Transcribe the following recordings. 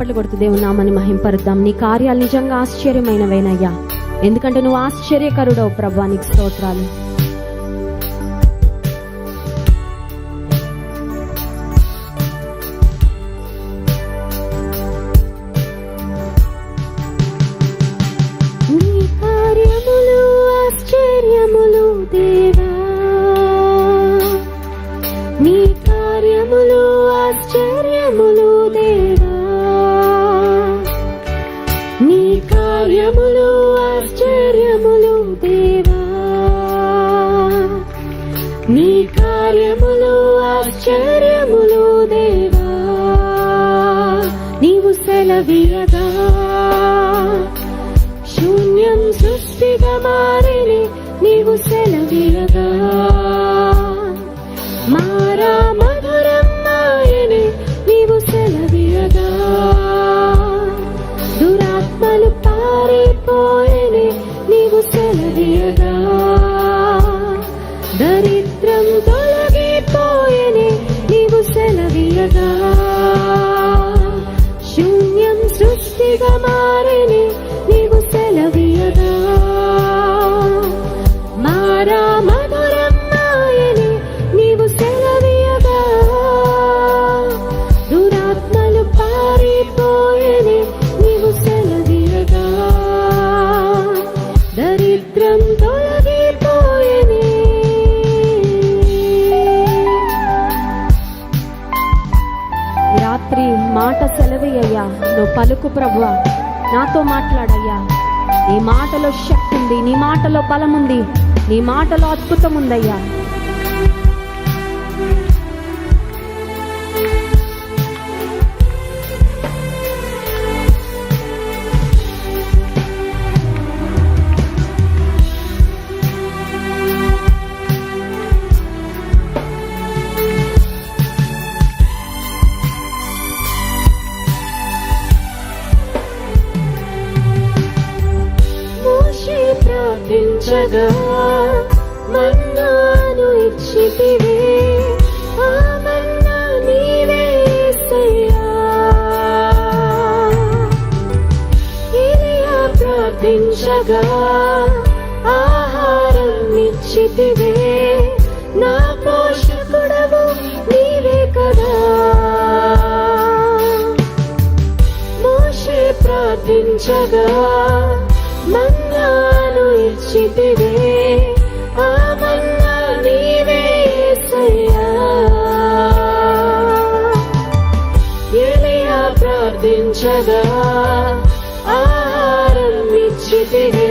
చప్పట్లు కొడుతూ దేవుని మహింపరుద్దాం. నీ కార్యాలు నిజంగా ఆశ్చర్యమైనవేనయ్యా. ఎందుకంటే నువ్వు ఆశ్చర్యకరుడవు ప్రభా నీకు స్తోత్రాలు. నీ కార్యములు ఆశ్చర్యములు దేవా. నీవు సెలవీయగా దరిద్రం తొలగిపోయని రాత్రి మాట సెలవయ్యా నువ్వు పలుకు ప్రభు నాతో మాట్లాడయ్యా. నీ మాటలో శక్తి ఉంది నీ మాటలో బలం ఉంది నీ మాటలో అద్భుతం ఉందయ్యా పంచగా మన్నాను ఇచ్చితివే. ఆ మన్నా నీవే యేసయ్యా. ప్రార్థించగా ఆహారం ఇచ్చితివే. నా పోషకుడవు నీవే కదా. మోషే ప్రార్థించగా ఇచ్చితివే ఆమన్నా నీవే యేసయ్యా. ఏలియా ప్రార్థించగా ఆహారం ఇచ్చితివే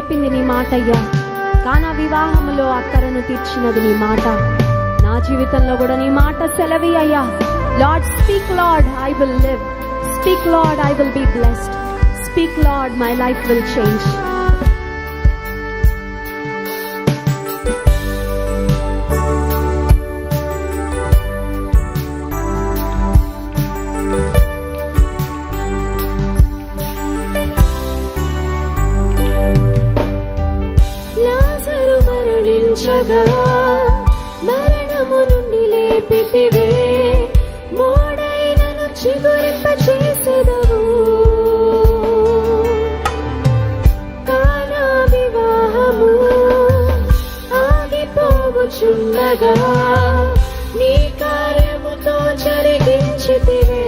లేపింది నీ మాటయ్యా. కానా వివాహములో అక్కరను తీర్చినది నీ మాట. నా జీవితంలో కూడా నీ మాట సెలవి అయ్యా. Lord speak Lord I will live speak Lord I will be blessed speak Lord my life will change చిగురింపచేసెదవు కానా వివాహము నీ కార్యముతో జరిగించితివే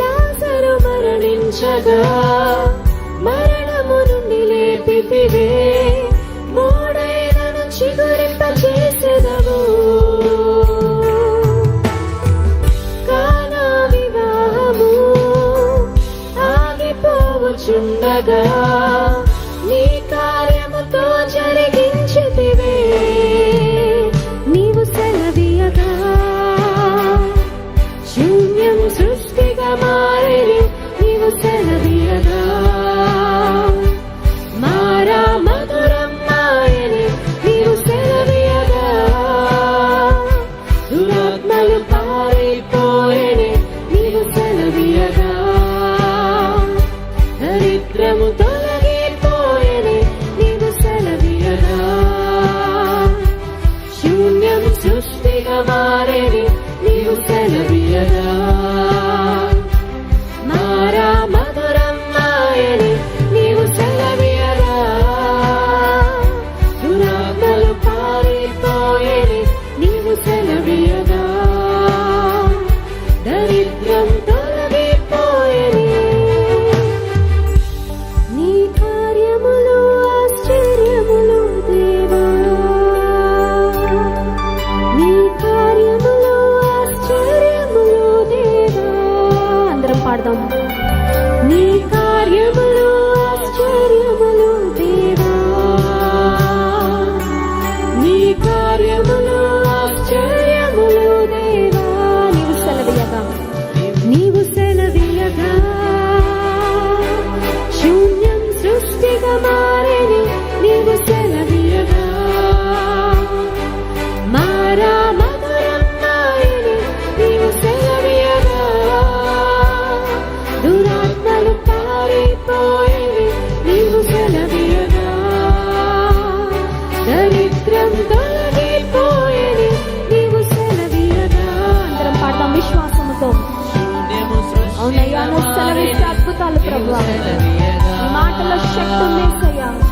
లాజరు మరణించగా girl. বারের Şaktım neyse ya.